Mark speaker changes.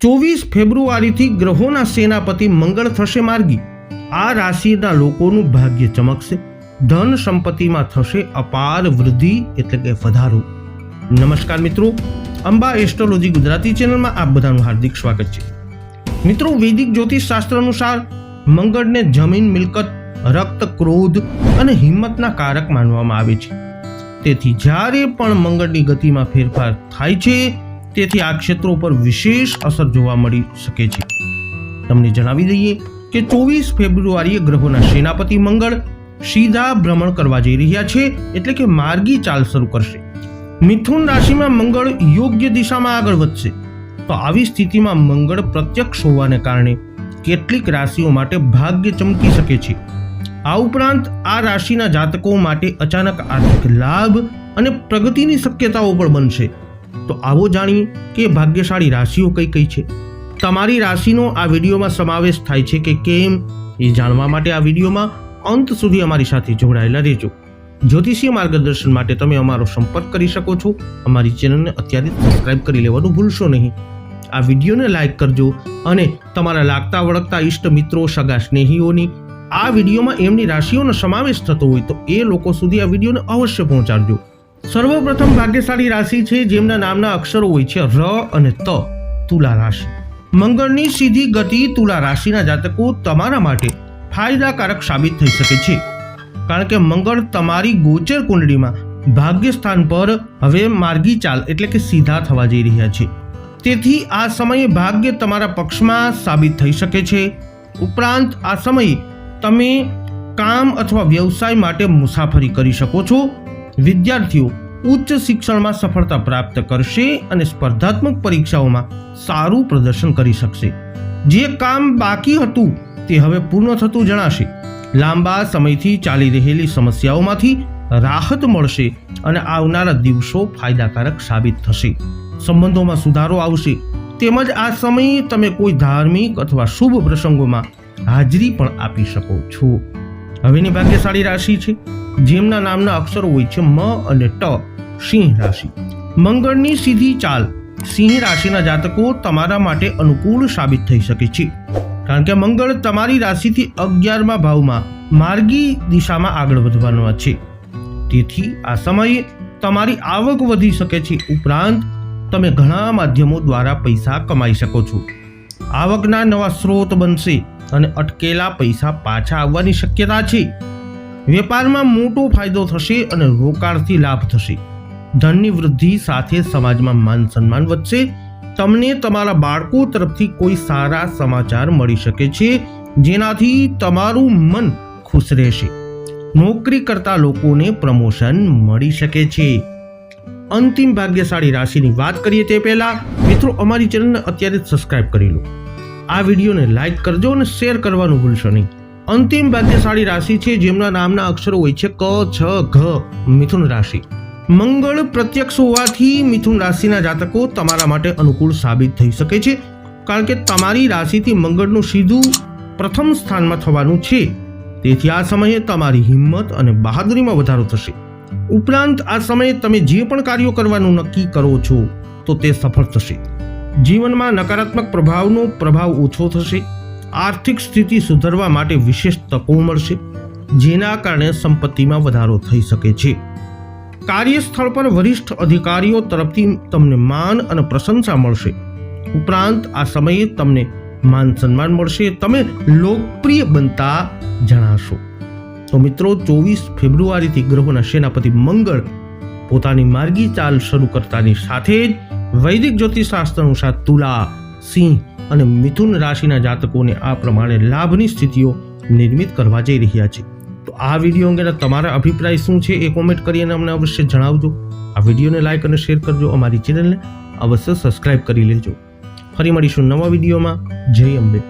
Speaker 1: ચોવીસ ફેબ્રુઆરીથી ગ્રહોના સેનાપતિ મંગળ થશે માર્ગી. આ રાશિના લોકોનું ભાગ્ય ચમકશે. ધન સંપત્તિમાં થશે અપાર વૃદ્ધિ એટલે કે વધારો. નમસ્કાર મિત્રો, અંબા એસ્ટ્રોલોજી ગુજરાતી ચેનલમાં આપ બધાનું હાર્દિક સ્વાગત છે. મિત્રો, વૈદિક જ્યોતિષ શાસ્ત્ર અનુસાર મંગળને જમીન, મિલકત, રક્ત, ક્રોધ અને હિંમતના કારક માનવામાં આવે છે. તેથી જ્યારે પણ મંગળની ગતિમાં ફેરફાર થાય છે તેથી આ ક્ષેત્રો પર વિશેષ અસર જોવા મળી શકે છે. તમને જણાવી દઈએ કે ચોવીસ ફેબ્રુઆરીએ ગ્રહોના સેનાપતિ મંગળ સીધા ભ્રમણ કરવા જઈ રહ્યા છે એટલે કે માર્ગી ચાલ શરૂ કરશે. મિથુન રાશિમાં મંગળ યોગ્ય દિશામાં આગળ વધશે. તો આવી સ્થિતિમાં મંગળ પ્રત્યક્ષ હોવાને કારણે કેટલીક રાશિઓ માટે ભાગ્ય ચમકી શકે છે. આ ઉપરાંત આ રાશિના જાતકો માટે અચાનક આર્થિક લાભ અને પ્રગતિની શક્યતાઓ પણ બનશે. તો આવો જાણીએ કે ભાગ્યશાળી રાશિઓ કઈ કઈ છે. તમારી રાશિનો આ વિડીયોમાં સમાવેશ થાય છે કે કેમ એ જાણવા માટે આ વિડીયોમાં અંત સુધી અમારી સાથે જોડાયેલા રહેજો. જ્યોતિષીય માર્ગદર્શન માટે તમે અમારો સંપર્ક કરી શકો છો. અમારી ચેનલને અત્યારે સબસ્ક્રાઇબ કરી લેવાનું ભૂલશો નહીં. આ વિડીયોને લાઇક કરજો અને તમારા લાગતા વળગતા ઈષ્ટ મિત્રો, સગા સ્નેહીઓની આ વિડીયોમાં એમની રાશિઓનો સમાવેશ થતો હોય તો એ લોકો સુધી આ વિડીયોને અવશ્ય પહોંચાડજો. સર્વપ્રથમ ભાગ્યશાળી રાશિ છે, જેમના નામના અક્ષરો હોય છે ર અને ત, તુલા રાશિ. મંગળની સીધી ગતિ તુલા રાશિના જાતકો તમારા માટે ફાયદાકારક સાબિત થઈ શકે છે. કારણ કે મંગળ તમારી ગોચર કુંડળીમાં ભાગ્ય સ્થાન પર હવે માર્ગી ચાલ એટલે કે સીધા થવા જઈ રહ્યા છે. તેથી આ સમયે ભાગ્ય તમારા પક્ષમાં સાબિત થઈ શકે છે. ઉપરાંત આ સમયે તમે કામ અથવા વ્યવસાય માટે મુસાફરી કરી શકો છો. વિદ્યાર્થીઓ ઉચ્ચ શિક્ષણમાં સફળતા પ્રાપ્ત કરશે અને સ્પર્ધાત્મક પરીક્ષાઓમાં સારું પ્રદર્શન કરી શકશે. જે કામ બાકી હતું તે હવે પૂર્ણ થતું જણાશે. લાંબા સમયથી ચાલી રહેલી સમસ્યાઓમાંથી રાહત મળશે અને આવનારા દિવસો ફાયદાકારક સાબિત થશે. સંબંધોમાં સુધારો આવશે. તેમજ આ સમયે તમે કોઈ ધાર્મિક અથવા શુભ પ્રસંગોમાં હાજરી પણ આપી શકો છો. હવેની ભાગ્યશાળી રાશિ છે. જેમના નામના અક્ષરો હોય છે મ અને ટ. સિંહ રાશિ. મંગળની સીધી ચાલ. સિંહ રાશિના જાતકો તમારા માટે અનુકૂળ સાબિત થઈ શકે છે. કારણ કે મંગળ તમારી રાશિથી અગિયારમા ભાવમાં માર્ગી દિશામાં આગળ વધવાનો છે. તેથી આ સમયે તમારી આવક વધી શકે છે. ઉપરાંત તમે ઘણા માધ્યમો દ્વારા પૈસા કમાઈ શકો છો. આવકના નવા સ્ત્રોત બનશે અને અટકેલા પૈસા પાછા આવવાની શક્યતા છે. વેપારમાં મોટો ફાયદો થશે અને રોકાણથી લાભ થશે. ધનની વૃદ્ધિ સાથે સમાજમાં માન સન્માન વધશે. તમને તમારા બાળકો તરફથી કોઈ સારા સમાચાર મળી શકે છે, જેનાથી તમારું મન ખુશ રહેશે. નોકરી કરતા લોકોને પ્રમોશન મળી શકે છે. અંતિમ ભાગ્યશાળી રાશિની વાત કરીએ તે પહેલાં, મિત્રો, અમારી ચેનલને અત્યારે જ સબસ્ક્રાઇબ કરી લો. આ વિડીયોને લાઇક કરજો અને શેર કરવાનું ભૂલશો નહીં. અંતિમ ભાગ્યશાળી રાશિ છે, જેમના નામના અક્ષરો હોય છે ક, છ, ઘ, મિથુન રાશિ. મંગળ પ્રત્યક્ષ હોવાથી મિથુન રાશિના જાતકો તમારા માટે અનુકૂળ સાબિત થઈ શકે છે. કારણ કે તમારી રાશિથી મંગળનું સીધું પ્રથમ સ્થાનમાં થવાનું છે. તેથી આ સમયે તમારી હિંમત અને બહાદુરીમાં વધારો થશે. ઉપરાંત આ સમયે તમે જે પણ કાર્યો કરવાનું નક્કી કરો છો, તો તે સફળ થશે. જીવનમાં નકારાત્મક પ્રભાવનો પ્રભાવ ઓછો થશે. આર્થિક સ્થિતિ સુધારવા માટે વિશેષ તકો મળશે, જેના કારણે સંપત્તિમાં વધારો થઈ શકે છે. કાર્યસ્થળ પર વરિષ્ઠ અધિકારીઓ તરફથી તમને માન અને પ્રશંસા મળશે. ઉપરાંત આ સમયે તમને માન સન્માન મળશે. તમે લોકપ્રિય બનતા જણાશો. તો મિત્રો, ચોવીસ ફેબ્રુઆરીથી ગ્રહોના સેનાપતિ મંગળ પોતાની માર્ગી ચાલ શરૂ કરતાની સાથે જ વૈદિક જ્યોતિષશાસ્ત્ર અનુસાર તુલા, સિંહ અને મિથુન રાશિના જાતકોને આ પ્રમાણે લાભની સ્થિતિઓ નિર્મિત કરવા જઈ રહ્યા છે. તો આ વીડિયો અંગેના તમારા અભિપ્રાય શું છે એ કોમેન્ટ કરીને અમને અવશ્ય જણાવજો. આ વિડીયોને લાઈક અને શેર કરજો. અમારી ચેનલને અવશ્ય સબસ્ક્રાઇબ કરી લેજો. ફરી મળીશું નવા વિડીયોમાં. જય અંબે.